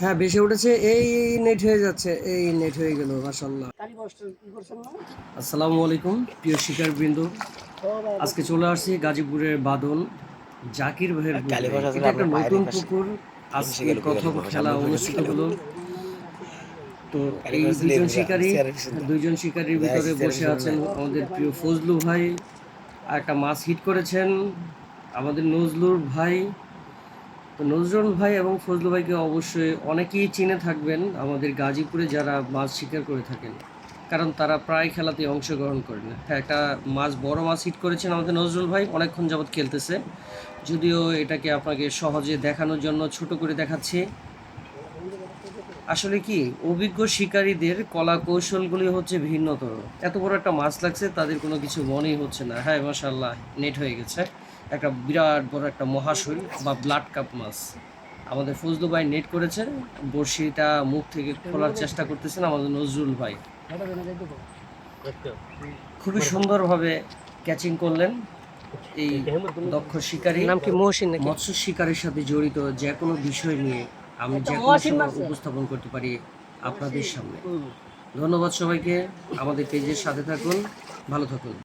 হ্যাঁ বেশি উঠেছে। এই নেট হয়ে যাচ্ছে। এই নেট হয়ে গেল মাশাল্লাহ আসসালামু আলাইকুম প্রিয় শিকার বৃন্দ আজকে চলে আসছি গাজীপুরের বাদন জাকির ভাইয়ের। এটা একটা নতুন পুকুর। আজকে প্রথম খেলা অনুষ্ঠিত হলো। তো এই দুজন শিকারী দুইজন শিকারীর ভিতরে বসে আছেন আমাদের প্রিয় ফজলু ভাই। আর একটা মাছ হিট করেছেন আমাদের নজলুর ভাই। তো নজরুল ভাই এবং ফজলু ভাইকে অবশ্যই অনেকেই চিনে থাকবেন আমাদের গাজীপুরে যারা মাছ শিকার করে থাকেন। কারণ তারা প্রায় খেলাতে অংশগ্রহণ করেন। হ্যাঁ একটা মাছ, বড় মাছ হিট করেছেন আমাদের নজরুল ভাই, অনেকক্ষণ যাবৎ খেলতেছে। যদিও এটাকে আপনাকে সহজে দেখানোর জন্য ছোট করে দেখাচ্ছি। আসলে কি, অভিজ্ঞ শিকারীদের কলা কৌশলগুলি হচ্ছে ভিন্নতর। এত বড় একটা মাছ লাগছে, তাদের কোনো কিছু মনেই হচ্ছে না। হ্যাঁ মাশাল্লাহ নেট হয়ে গেছে। একটা বিরাট বড় একটা মহাশৈল বা ব্লাড কাপ মাছ। আমাদের ফজলু ভাই নেট করেছে বড়শিটা মুখ থেকে খোলার চেষ্টা করতেছেন আমাদের নজরুল ভাই। খুবই সুন্দরভাবে ক্যাচিং করলেন এই দক্ষ শিকারী নাম কি মহসিন মৎস্য শিকারের সাথে জড়িত যে কোনো বিষয় নিয়ে আমি যে কোনো সময় উপস্থাপন করতে পারি আপনাদের সামনে। ধন্যবাদ সবাইকে আমাদের পেজের সাথে থাকুন ভালো থাকুন।